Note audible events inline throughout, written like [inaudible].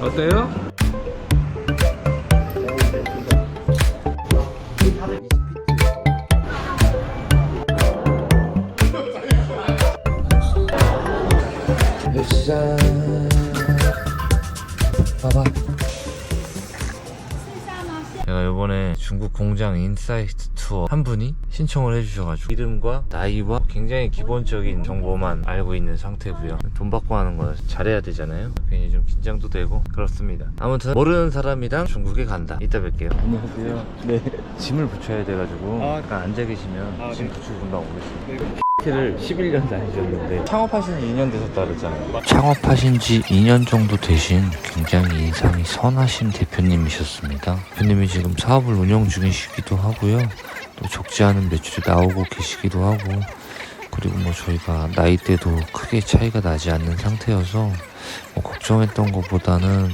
어때요? 봐봐 제가 요번에 중국 공장 인사이트 투어 한 분이 신청을 해주셔가지고 이름과 나이와 굉장히 기본적인 정보만 알고 있는 상태고요 돈 받고 하는 거 잘해야 되잖아요 괜히 좀 긴장도 되고 그렇습니다 아무튼 모르는 사람이랑 중국에 간다 이따 뵐게요 안녕하세요 네 짐을 붙여야 돼가지고 아. 잠깐 앉아 계시면 아, 짐 네. 붙이고 금방 오겠습니다 네. 를 11년 다니셨는데 창업하신 지 2년 되셨다 그랬잖아요. 창업하신 지 2년 정도 되신 굉장히 인상이 선하신 대표님이셨습니다. 대표님이 지금 사업을 운영 중이시기도 하고요. 또 적지 않은 매출이 나오고 계시기도 하고 그리고 뭐 저희가 나이대도 크게 차이가 나지 않는 상태여서 뭐 걱정했던 것보다는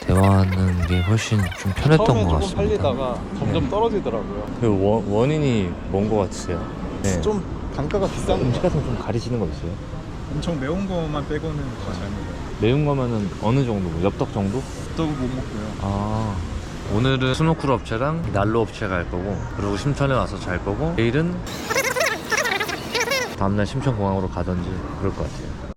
대화하는 게 훨씬 좀 편했던 처음에 것 조금 같습니다. 팔리다가 점점 떨어지더라고요. 그 원, 원인이 뭔 것 같으세요? 네. 좀 단가가 비싼 음식 같은 거 좀 가리시는 거 있어요? 엄청 매운 거만 빼고는 다 잘 먹어요. 매운 거면은 어느 정도? 뭐 엽떡 정도? 떡은 못 먹고요. 아 오늘은 스노클 업체랑 난로 업체 갈 거고 그리고 심천에 와서 잘 거고 내일은 다음날 심천공항으로 가든지 그럴 것 같아요.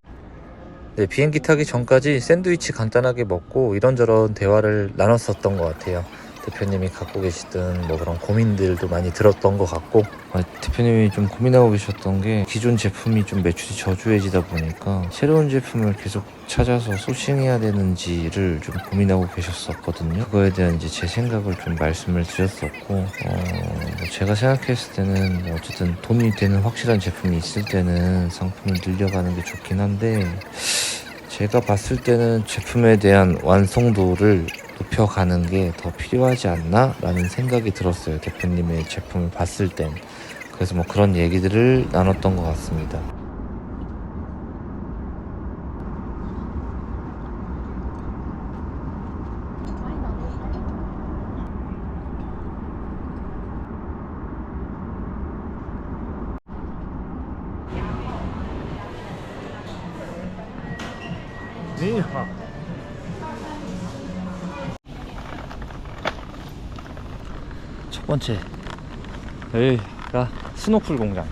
네 비행기 타기 전까지 샌드위치 간단하게 먹고 이런저런 대화를 나눴었던 것 같아요 대표님이 갖고 계시던 뭐 그런 고민들도 많이 들었던 것 같고 아, 대표님이 좀 고민하고 계셨던 게 기존 제품이 좀 매출이 저조해지다 보니까 새로운 제품을 계속 찾아서 소싱해야 되는지를 좀 고민하고 계셨었거든요. 그거에 대한 이제 제 생각을 좀 말씀을 드렸었고, 어, 뭐 제가 생각했을 때는 뭐 어쨌든 돈이 되는 확실한 제품이 있을 때는 상품을 늘려가는 게 좋긴 한데, 제가 봤을 때는 제품에 대한 완성도를 높여가는 게 더 필요하지 않나? 라는 생각이 들었어요. 대표님의 제품을 봤을 땐. 그래서 뭐 그런 얘기들을 나눴던 것 같습니다. 첫 번째. 여기가. 스노클 공장.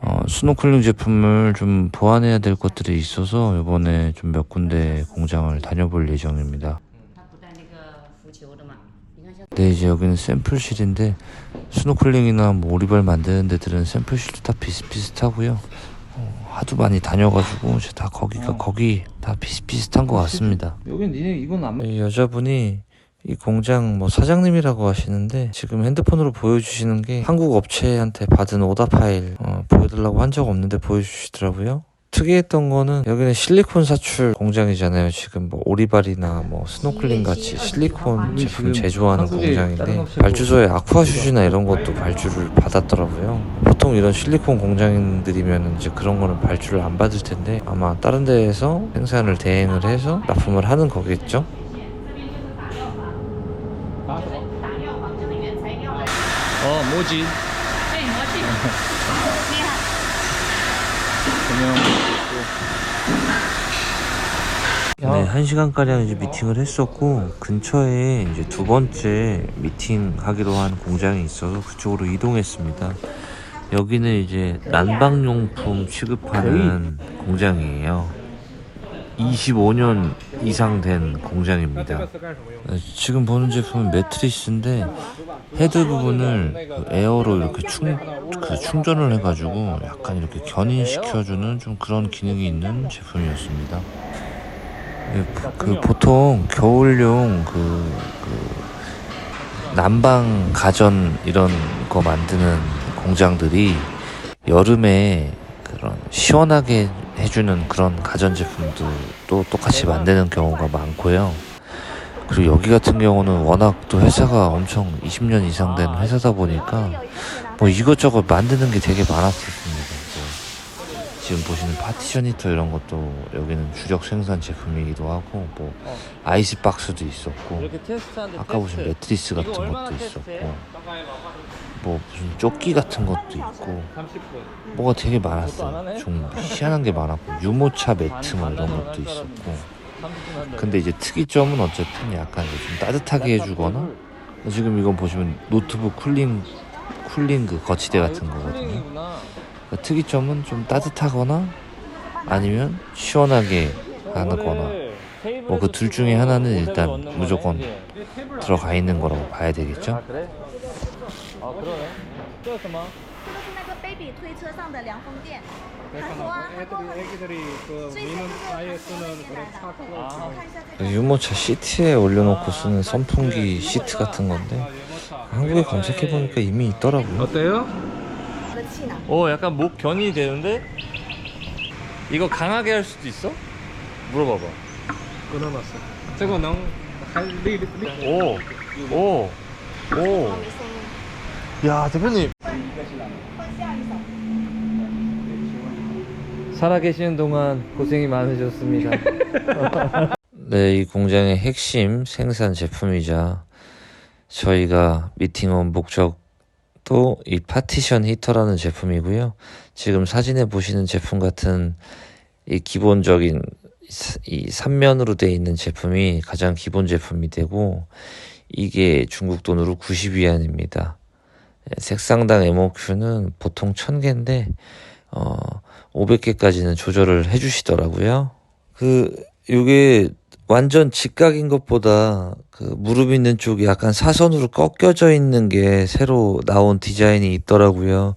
어, 스노클링 제품을 좀 보완해야 될 것들이 있어서 이번에 좀 몇 군데 공장을 다녀볼 예정입니다. 네 이제 여기는 샘플실인데 스노클링이나 뭐 오리발 만드는 데들은 샘플실도 다 비슷비슷하고요. 어, 하도 많이 다녀가지고 다 거기가 어. 거기 다 비슷비슷한 것 같습니다. 여긴 니네 이건 안 여자분이 이 공장 뭐 사장님이라고 하시는데 지금 핸드폰으로 보여주시는 게 한국 업체한테 받은 오다 파일 어, 보여달라고 한 적 없는데 보여주시더라고요. 특이했던 거는 여기는 실리콘 사출 공장이잖아요. 지금 뭐 오리발이나 뭐 스노클링 같이 실리콘 제품 제조하는 공장인데 발주소에 아쿠아슈즈나 이런 것도 발주를 받았더라고요. 보통 이런 실리콘 공장들이면 이제 그런 거는 발주를 안 받을 텐데 아마 다른 데에서 생산을 대행을 해서 납품을 하는 거겠죠. 어 뭐지? 네, 뭐지? 네, 한 시간가량 이제 미팅을 했었고 근처에 이제 두 번째 미팅하기로 한 공장이 있어서 그쪽으로 이동했습니다. 여기는 이제 난방용품 취급하는 공장이에요. 25년 이상 된 공장입니다. 네, 지금 보는 제품은 매트리스인데 헤드 부분을 그 에어로 이렇게 충, 그 충전을 해가지고 약간 이렇게 견인시켜주는 좀 그런 기능이 있는 제품이었습니다. 네, 보- 그 보통 겨울용 그, 그 난방 가전 이런 거 만드는 공장들이 여름에 그런 시원하게 해주는 그런 가전 제품도 또 똑같이 만드는 경우가 많고요. 그리고 여기 같은 경우는 워낙 또 회사가 엄청 20년 이상 된 회사다 보니까 뭐 이것저것 만드는 게 되게 많았었습니다. 뭐 지금 보시는 파티션 히터 이런 것도 여기는 주력 생산 제품이기도 하고 뭐 어. 아이스박스도 있었고 아까 보신 매트리스 같은 것도 있었고 뭐 무슨 조끼 같은 것도 있고 30분. 뭐가 되게 그것도 안 많았어 하네? 좀 희한한 게 많았고 유모차 매트 뭐 이런 것도 있었고 30분 한다. 근데 이제 특이점은 어쨌든 약간 좀 따뜻하게 해주거나 지금 이건 보시면 노트북 쿨링 쿨링 그 거치대 같은 거거든요. 그러니까 특이점은 좀 따뜻하거나 아니면 시원하게 하거나 뭐 그 둘 중에 하나는 일단 무조건 들어가 있는 거라고 봐야 되겠죠 아. 这什么?这个是那个 baby 推车上的凉风垫，他说啊，他跟我们 애기들이 그 所以这 미는 个是他 아예 说 쓰는 的进 그런 来的。 차 타고 啊我看一下这个。 유모차 시트에 올려놓고 쓰는 선풍기 시트 같은 건데 한국에 검색해보니까 이미 있더라고요 어때요? 的气囊， 오 약간 목 견이 되는데 이거 강하게 할 수도 있어? 물어봐봐. 끊어놨어. 저거能还力力 오, 오, 오. 야 대표님. 살아계시는 동안 고생이 많으셨습니다. [laughs] 네, 이 공장의 핵심 생산 제품이자 저희가 미팅 온 목적도 이 파티션 히터라는 제품이고요. 지금 사진에 보시는 제품 같은 이 기본적인 이 삼면으로 되어 있는 제품이 가장 기본 제품이 되고 이게 중국 돈으로 90위안입니다. 색상당 MOQ는 보통 1000개인데 어 500개까지는 조절을 해 주시더라고요. 그 요게 완전 직각인 것보다 그 무릎 있는 쪽이 약간 사선으로 꺾여져 있는 게 새로 나온 디자인이 있더라고요.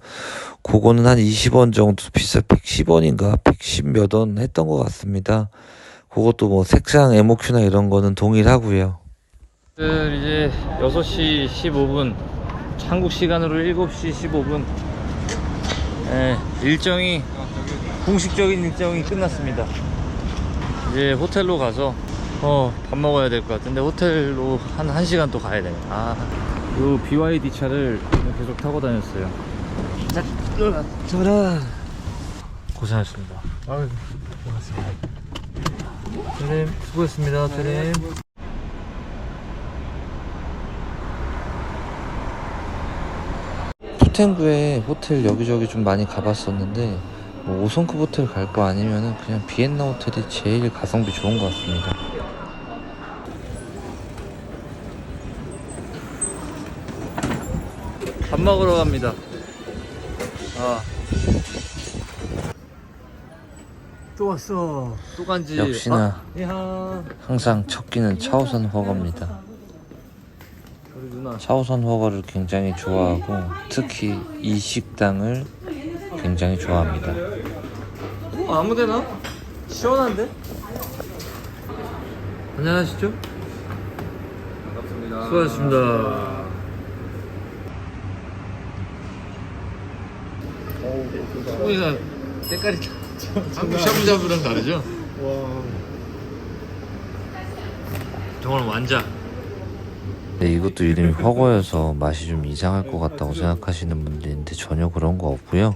그거는 한 20원 정도 비싸 110원인가 110 몇 원 했던 것 같습니다. 그것도 뭐 색상 MOQ나 이런 거는 동일하고요. 이제 6시 15분 한국 시간으로 7시 15분 예, 일정이 공식적인 일정이 끝났습니다. 이제 호텔로 가서 어, 밥 먹어야 될 것 같은데 호텔로 한 1시간 또 가야 되네. 아, 요 BYD 차를 계속 타고 다녔어요. 자, 저라 고생하셨습니다. 아유, 고맙습니다. 선생님 수고했습니다 선생님 푸텐구에 호텔 여기저기 좀 많이 가봤었는데 뭐 5성급 호텔 갈 거 아니면은 그냥 비엔나 호텔이 제일 가성비 좋은 것 같습니다. 밥 먹으러 갑니다. 아. 또 왔어. 또 간지. 역시나 아. 항상 첫 끼는 차오선 허거입니다. 차오선 허거를 굉장히 좋아하고 특히 이 식당을 굉장히 좋아합니다. 어, 아무데나? 시원한데? 안녕하시죠? 반갑습니다. 수고하셨습니다. 소고기가 때깔이 [laughs] 한국 샤브샤브랑 다르죠? 와. 정말 완자. 네, 이것도 이름이 허거여서 맛이 좀 이상할 것 같다고 생각하시는 분들인데 전혀 그런 거 없고요.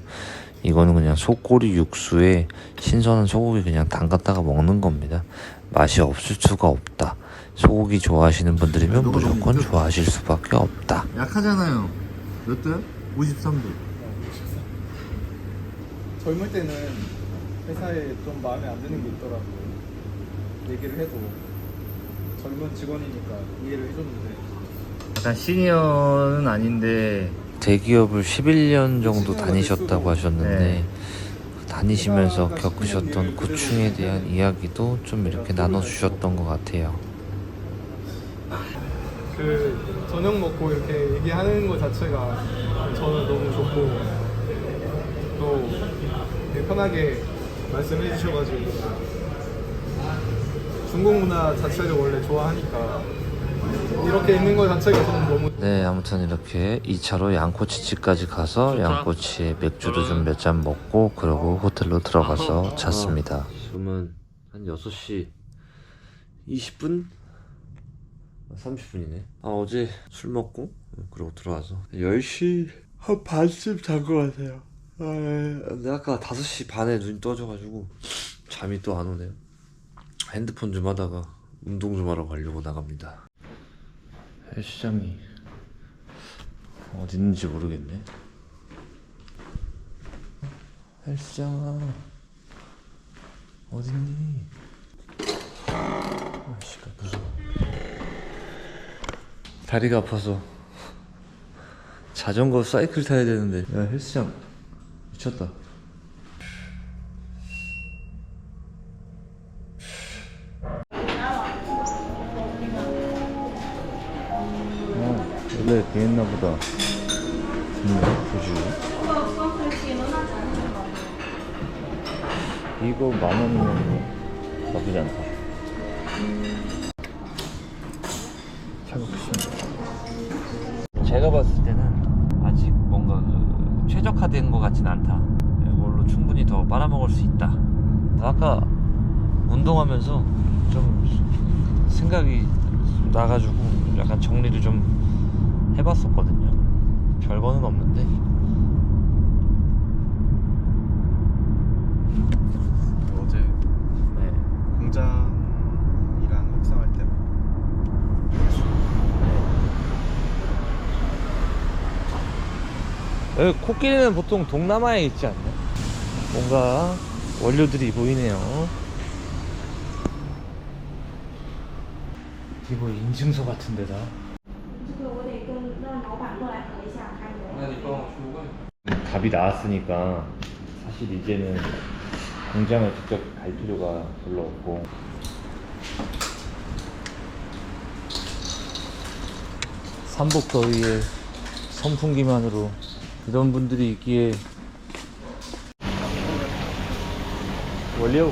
이거는 그냥 소꼬리 육수에 신선한 소고기 그냥 담갔다가 먹는 겁니다. 맛이 없을 수가 없다. 소고기 좋아하시는 분들이면 무조건 좋아하실 수밖에 없다. 약하잖아요. 몇 도야? 53도. 젊을 때는 회사에 좀 마음에 안 드는 게 있더라고. 얘기를 해도 젊은 직원이니까 이해를 해줬는데 약간 시니어는 아닌데 대기업을 11년 정도 다니셨다고 하셨는데 네. 다니시면서 겪으셨던 고충에 대한 이야기도 좀 이렇게 나눠주셨던 것 같아요. 그 저녁 먹고 이렇게 얘기하는 것 자체가 저는 너무 좋고 또 편하게 말씀해 주셔가지고 중국 문화 자체를 원래 좋아하니까 이렇게 있는 것 자체가 저는 너무 네, 아무튼 이렇게 2차로 양꼬치집까지 가서 양꼬치에 맥주도 좀 몇 잔 먹고 그러고 호텔로 들어가서 잤습니다. 지금은 한 6시 20분? 30분이네. 아, 어제 술 먹고 그러고 들어와서 10시 한 반쯤 잔 것 같아요. 근데 아까 5시 반에 눈이 떠져가지고 잠이 또 안 오네요. 핸드폰 좀 하다가 운동 좀 하러 가려고 나갑니다. 헬스장이 어디 있는지 모르겠네. 헬스장아 어딨니? 아씨 무서워. 다리가 아파서 자전거 사이클 타야 되는데 야 헬스장 미쳤다. 원래 비했나 보다. 이거 만 원이면 나쁘지 않다. 제가 봤을 때는 아직 뭔가 그 최적화된 것 같진 않다. 이걸로 충분히 더 빨아먹을 수 있다. 아까 운동하면서 좀 생각이 나가지고 약간 정리를 좀 해봤었거든요. 별거는 없는데 어제 네. 공장이랑 협상할 때 여기 코끼리는 보통 동남아에 있지 않나? 뭔가 원료들이 보이네요. 이거 인증서 같은 데다. 답이 나왔으니까 사실 이제는 공장을 직접 갈 필요가 별로 없고. 삼복 더위에 선풍기만으로 이런 분들이 있기에. 원료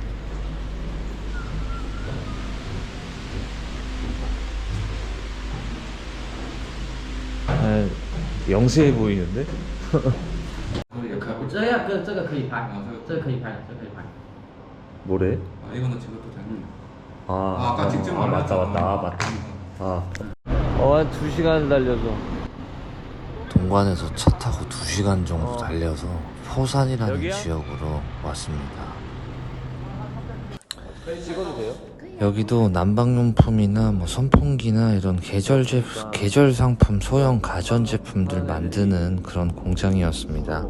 아, 영세해 보이는데? 这个跟这个可以拍，这个可以拍的，这个可以拍。 뭐래? 아 이거는 찍어도 되는. 아, 아, 아까 직접 아, 맞다 말했잖아. 맞다 아, 맞다 아. 어, 한 2시간 달려서 동관에서 차 타고 2시간 정도 달려서 포산이라는 여기야? 지역으로 왔습니다 여기도 난방용품이나 뭐 선풍기나 이런 계절 제 계절 상품 소형 가전 제품들 만드는 그런 공장이었습니다.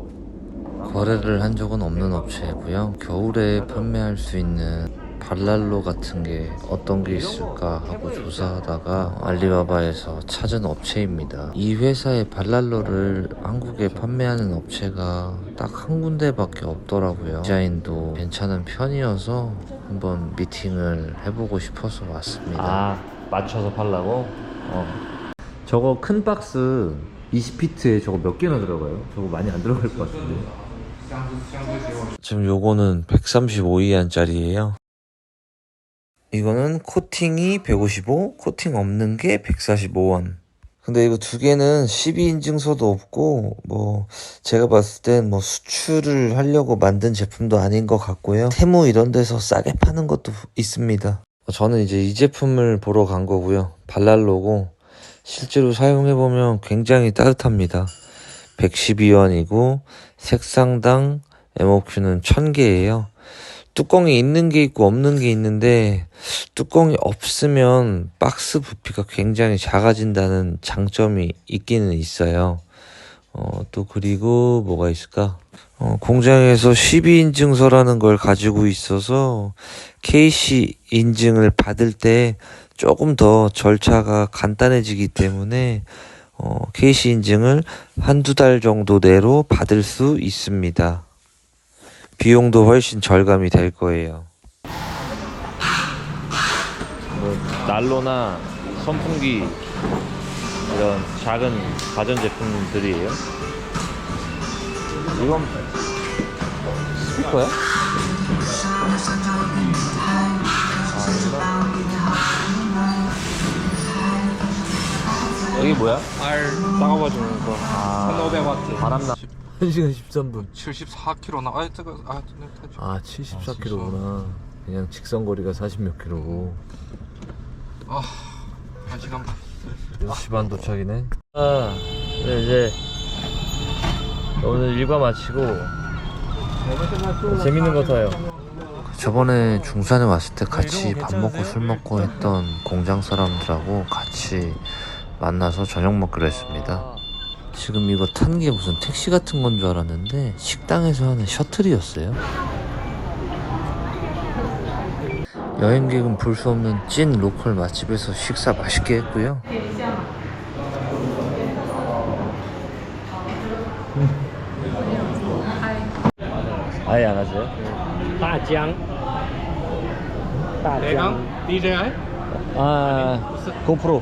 거래를 한 적은 없는 업체고요. 겨울에 판매할 수 있는 발랄로 같은 게 어떤 게 있을까 하고 조사하다가 알리바바에서 찾은 업체입니다. 이 회사의 발랄로를 한국에 판매하는 업체가 딱 한 군데밖에 없더라고요. 디자인도 괜찮은 편이어서 한번 미팅을 해보고 싶어서 왔습니다. 아, 맞춰서 팔라고? 어. 저거 큰 박스 20피트에 저거 몇 개나 들어가요? 저거 많이 안 들어갈 것 같은데. 지금 요거는 135위안짜리예요. 이거는 코팅이 155, 코팅 없는 게 145원. 근데 이거 두 개는 12인증서도 없고 뭐 제가 봤을 땐 뭐 수출을 하려고 만든 제품도 아닌 것 같고요. 테무 이런 데서 싸게 파는 것도 있습니다. 저는 이제 이 제품을 보러 간 거고요. 발랄로고 실제로 사용해 보면 굉장히 따뜻합니다. 112원이고 색상당 MOQ는 1000개예요. 뚜껑이 있는 게 있고 없는 게 있는데 뚜껑이 없으면 박스 부피가 굉장히 작아진다는 장점이 있기는 있어요. 어, 또 그리고 뭐가 있을까? 어, 공장에서 12인증서라는 걸 가지고 있어서 KC 인증을 받을 때 조금 더 절차가 간단해지기 때문에 어, KC 인증을 한두 달 정도 내로 받을 수 있습니다. 비용도 훨씬 절감이 될 거예요. 뭐 난로나 선풍기 이런 작은 가전 제품들이에요. 이건 스피커야? 아, 여기 뭐야? 알 작아가지고 거. 아, 1500와트. 바람나. 1시간 13분. 74km 나. 아, 저거 아, 아, 74km구나. 그냥 직선 거리가 40몇 킬로고. 아, 1시간 반. 6시 반 도착이네. 아, 네, 이제 오늘 일과 마치고 재밌는 거 타요. 저번에 중산에 왔을 때 같이 밥 먹고 술 먹고 했던 공장 사람들하고 같이 만나서 저녁 먹기로 했습니다. 지금 이거 탄 게 무슨 택시 같은 건 줄 알았는데 식당에서 하는 셔틀이었어요. 여행객은 볼 수 없는 찐 로컬 맛집에서 식사 맛있게 했고요. 음. 아예 안 하세요? 다장 다장 DJI? 아 고프로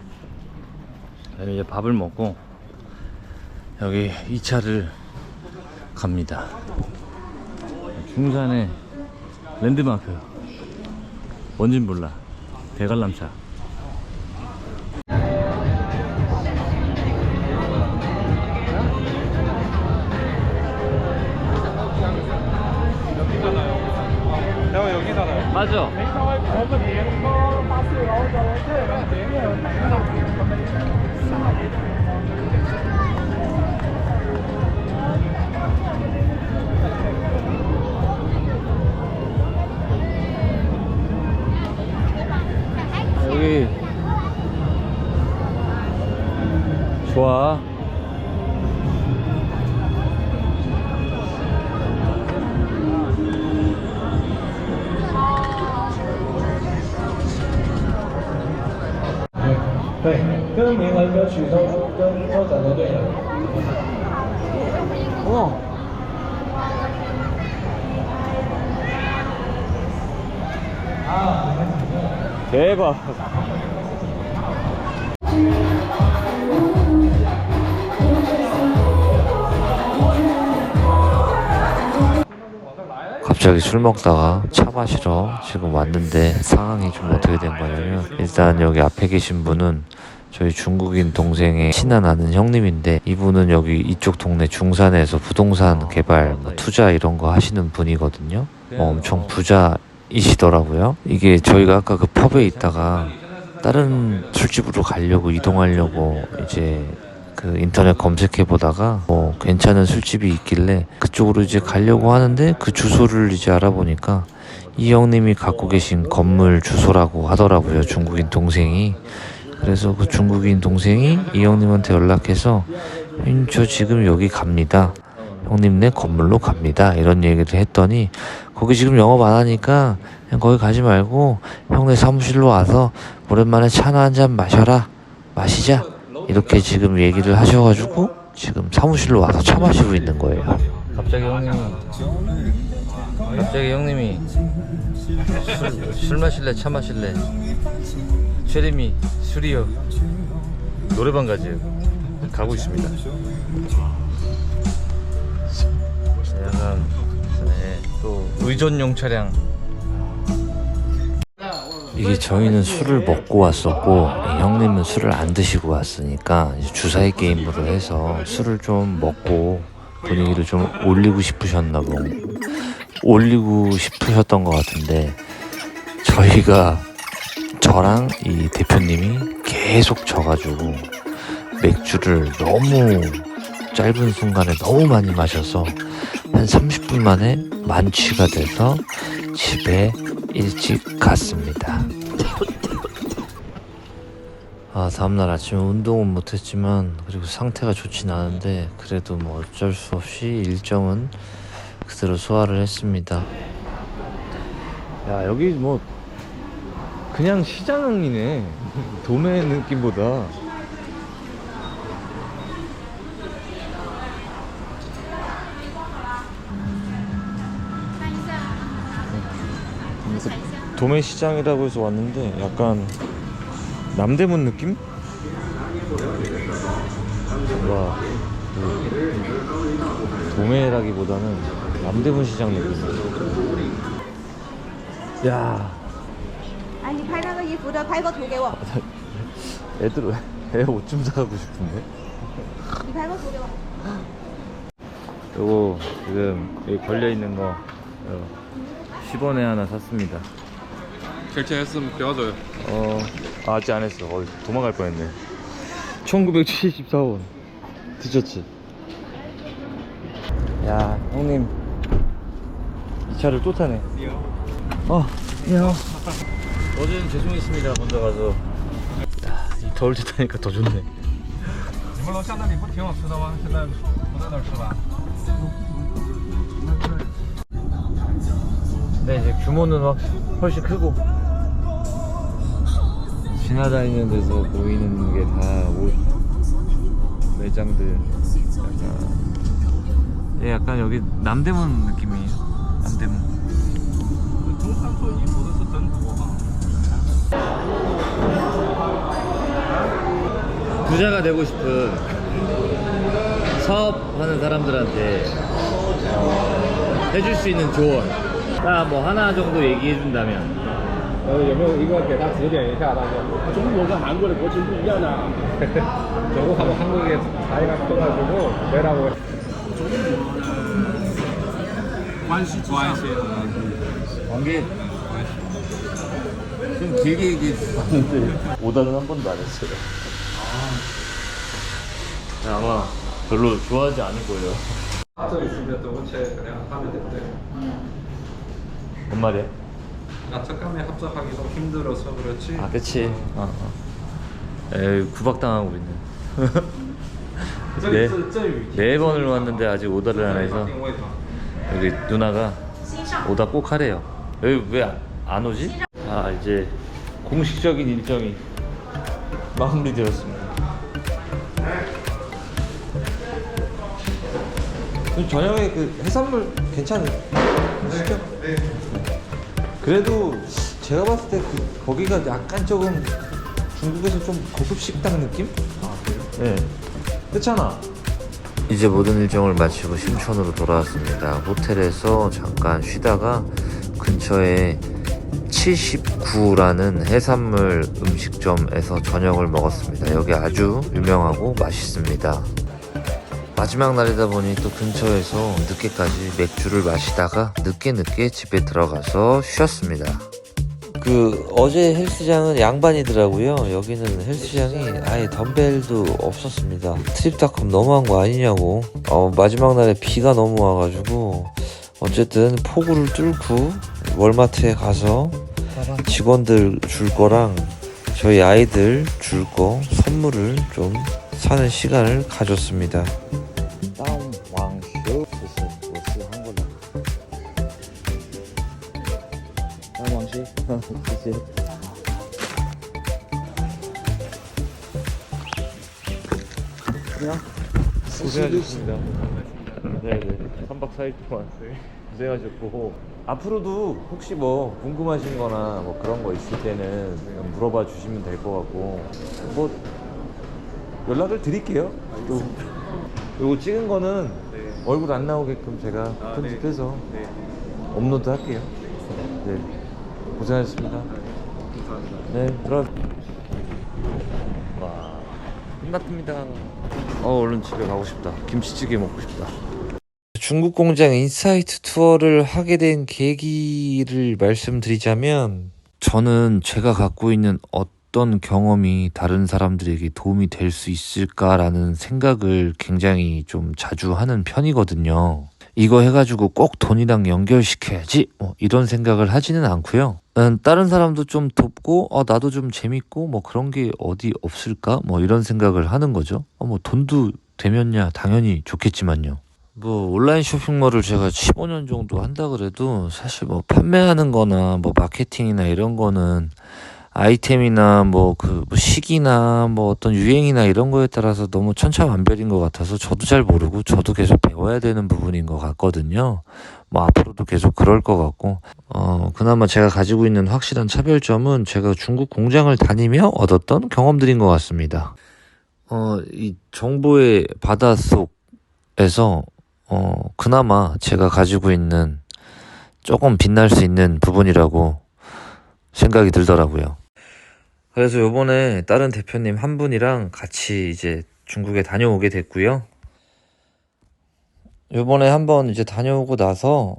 이제 밥을 먹고 여기 2차를 갑니다. 중산의 랜드마크. 뭔진 몰라. 대관람차. 좋아. 대박. 갑자기 술 먹다가 차 마시러 지금 왔는데 상황이 좀 어떻게 된 거냐면 일단 여기 앞에 계신 분은 저희 중국인 동생의 친한 아는 형님인데 이분은 여기 이쪽 동네 중산에서 부동산 개발 뭐 투자 이런 거 하시는 분이거든요. 뭐 엄청 부자이시더라고요. 이게 저희가 아까 그 펍에 있다가 다른 술집으로 가려고 이동하려고 이제 그 인터넷 검색해 보다가 뭐 괜찮은 술집이 있길래 그쪽으로 이제 가려고 하는데 그 주소를 이제 알아보니까 이 형님이 갖고 계신 건물 주소라고 하더라고요 중국인 동생이. 그래서 그 중국인 동생이 이 형님한테 연락해서 "음, 저 지금 여기 갑니다. 형님네 건물로 갑니다. 이런 얘기를 했더니 거기 지금 영업 안 하니까 그냥 거기 가지 말고 형네 사무실로 와서 오랜만에 차나 한 잔 마셔라. 마시자 이렇게 지금 얘기를 하셔가지고 지금 사무실로 와서 차 마시고 있는 거예요. 갑자기 형님이 갑자기 형님이 술, 술 마실래 차 마실래? 최림이 술이요. 노래방 가지요. 가고 있습니다. 약간 네, 또 의전용 차량 이게 저희는 술을 먹고 왔었고 이 형님은 술을 안 드시고 왔으니까 주사위 게임으로 해서 술을 좀 먹고 분위기를 좀 올리고 싶으셨나 보 올리고 싶으셨던 것 같은데 저희가 저랑 이 대표님이 계속 져가지고 맥주를 너무 짧은 순간에 너무 많이 마셔서 한 30분 만에 만취가 돼서 집에 일찍 갔습니다. 아 다음날 아침에 운동은 못했지만 그리고 상태가 좋진 않은데 그래도 뭐 어쩔 수 없이 일정은 그대로 소화를 했습니다. 야 여기 뭐 그냥 시장이네 [laughs] 도매 느낌보다 도매 시장이라고 해서 왔는데 약간 남대문 느낌? 와 그 도매라기보다는 남대문 시장 느낌. 야 哎，你拍那个衣服的，拍个图给我， 애들 애 옷 좀 사가고 싶은데 你拍个图给我。 요거 지금 여기 걸려있는 거 어, 10원에 하나 샀습니다 ，KTS 不要走。 어 아, 아직 안 했어 어, 도망갈 뻔했네 1974원 티셔츠 야 형님 이 차를 또 타네 어 안녕 어제는 죄송했습니다 먼저 가서 야, 이 더울 때 타니까 더 좋네 你们楼下那里不挺好吃的吗？现在不在那儿吃吧？ 근데 이제 규모는 확 훨씬 크고 지나다니는 데서 보이는 게 다 옷 매장들 약간. 예 약간 여기 남대문 느낌이에요. 남대문. 부자가 되고 싶은 사업하는 사람들한테 어, 해줄 수 있는 조언. 딱 뭐 하나 정도 얘기해 준다면. 呃，有没有一个给他指点一下？大家中国跟韩国的国情不一样的。 저거 하고 한국에 자기가 커가지고 내라고. 关系之上， 관계 좀 길게 얘기해 주셨는데 오다는 한 번도 안 했어요 아. 아마 별로 좋아하지 않을 거예요 这里是不是都切그냥하면된대 뭔 말이야? 나 착감에 합작하기 좀 힘들어서 그렇지. 아 그치. 어, 어. 에이 구박당하고 있네. [laughs] 네, 네 번을 왔는데 아직 오다를 안 해서 여기 누나가 오다 꼭 하래요. 여기 왜 안 오지? 아 이제 공식적인 일정이 마무리되었습니다. 그럼 저녁에 그 해산물 괜찮으시죠? 그래도 제가 봤을 때 그 거기가 약간 조금 중국에서 좀 고급 식당 느낌? 아 그래요? 네 그렇잖아 이제 모든 일정을 마치고 심천으로 돌아왔습니다. 호텔에서 잠깐 쉬다가 근처에 79라는 해산물 음식점에서 저녁을 먹었습니다. 여기 아주 유명하고 맛있습니다. 마지막 날이다 보니 또 근처에서 늦게까지 맥주를 마시다가 늦게 늦게 집에 들어가서 쉬었습니다. 그 어제 헬스장은 양반이더라고요. 여기는 헬스장이 아예 덤벨도 없었습니다. 트립닷컴 너무한 거 아니냐고. 어, 마지막 날에 비가 너무 와가지고 어쨌든 폭우를 뚫고 월마트에 가서 직원들 줄 거랑 저희 아이들 줄 거 선물을 좀 사는 시간을 가졌습니다. 谢谢。 고생하셨습니다. 네 네. 3박 4일 동안 고생하셨고 앞으로도 혹시 뭐 궁금하신 거나 뭐 그런 거 있을 때는 그냥 물어봐 주시면 될 것 같고 뭐 연락을 드릴게요. 또 요거 찍은 거는 얼굴 안 나오게끔 제가 편집해서 업로드 할게요. 네. 고생하셨습니다. 네, 들어. 와, 끝났습니다. 어, 얼른 집에 가고 싶다. 김치찌개 먹고 싶다. 중국 공장 인사이트 투어를 하게 된 계기를 말씀드리자면 저는 제가 갖고 있는 어떤 경험이 다른 사람들에게 도움이 될 수 있을까라는 생각을 굉장히 좀 자주 하는 편이거든요. 이거 해가지고 꼭 돈이랑 연결시켜야지 뭐 이런 생각을 하지는 않고요. 음, 다른 사람도 좀 돕고 어, 나도 좀 재밌고 뭐 그런 게 어디 없을까 뭐 이런 생각을 하는 거죠. 어, 뭐 돈도 되면야 당연히 좋겠지만요. 뭐 온라인 쇼핑몰을 제가 15년 정도 한다 그래도 사실 뭐 판매하는 거나 뭐 마케팅이나 이런 거는 아이템이나 뭐그 시기나 뭐 어떤 유행이나 이런 거에 따라서 너무 천차만별인 것 같아서 저도 잘 모르고 저도 계속 배워야 되는 부분인 것 같거든요. 뭐 앞으로도 계속 그럴 것 같고 어 그나마 제가 가지고 있는 확실한 차별점은 제가 중국 공장을 다니며 얻었던 경험들인 것 같습니다. 어이 정보의 바다 속에서 어 그나마 제가 가지고 있는 조금 빛날 수 있는 부분이라고 생각이 들더라고요. 그래서 요번에 다른 대표님 한 분이랑 같이 이제 중국에 다녀오게 됐고요. 요번에 한번 이제 다녀오고 나서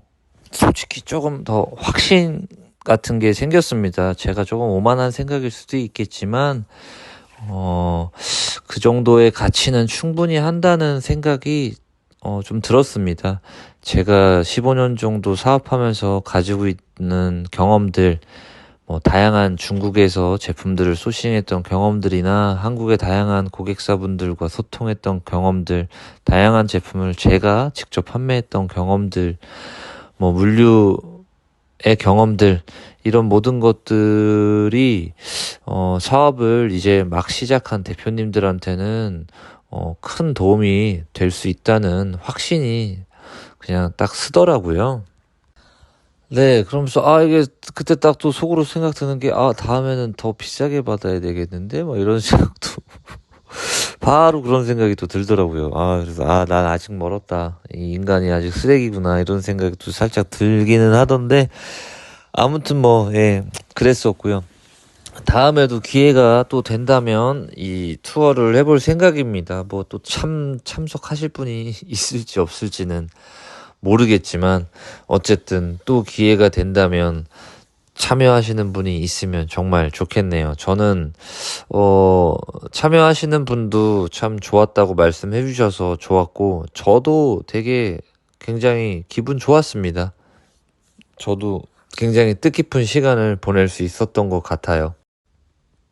솔직히 조금 더 확신 같은 게 생겼습니다. 제가 조금 오만한 생각일 수도 있겠지만, 어, 그 정도의 가치는 충분히 한다는 생각이 어, 좀 들었습니다. 제가 15년 정도 사업하면서 가지고 있는 경험들, 뭐 다양한 중국에서 제품들을 소싱했던 경험들이나 한국의 다양한 고객사분들과 소통했던 경험들, 다양한 제품을 제가 직접 판매했던 경험들, 뭐 물류의 경험들 이런 모든 것들이 어 사업을 이제 막 시작한 대표님들한테는 어 큰 도움이 될 수 있다는 확신이 그냥 딱 쓰더라고요. 네, 그러면서 아 이게 그때 딱 또 속으로 생각 드는 게 아 다음에는 더 비싸게 받아야 되겠는데 뭐 이런 [laughs] 생각도 바로 그런 생각이 또 들더라고요. 아 그래서 아 난 아직 멀었다. 이 인간이 아직 쓰레기구나 이런 생각이 또 살짝 들기는 하던데 아무튼 뭐 예 그랬었고요. 다음에도 기회가 또 된다면 이 투어를 해볼 생각입니다. 뭐 또 참 참석하실 분이 [laughs] 있을지 없을지는 모르겠지만 어쨌든 또 기회가 된다면 참여하시는 분이 있으면 정말 좋겠네요. 저는 어 참여하시는 분도 참 좋았다고 말씀해 주셔서 좋았고 저도 되게 굉장히 기분 좋았습니다. 저도 굉장히 뜻깊은 시간을 보낼 수 있었던 것 같아요.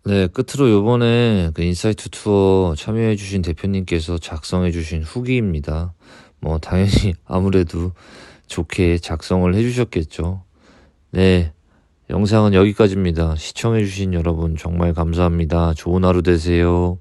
네, 끝으로 요번에 그 인사이트 투어 참여해주신 대표님께서 작성해주신 후기입니다. 뭐, 당연히 [laughs] 아무래도 좋게 작성을 해주셨겠죠. 네, 영상은 여기까지입니다. 시청해주신 여러분 정말 감사합니다. 좋은 하루 되세요.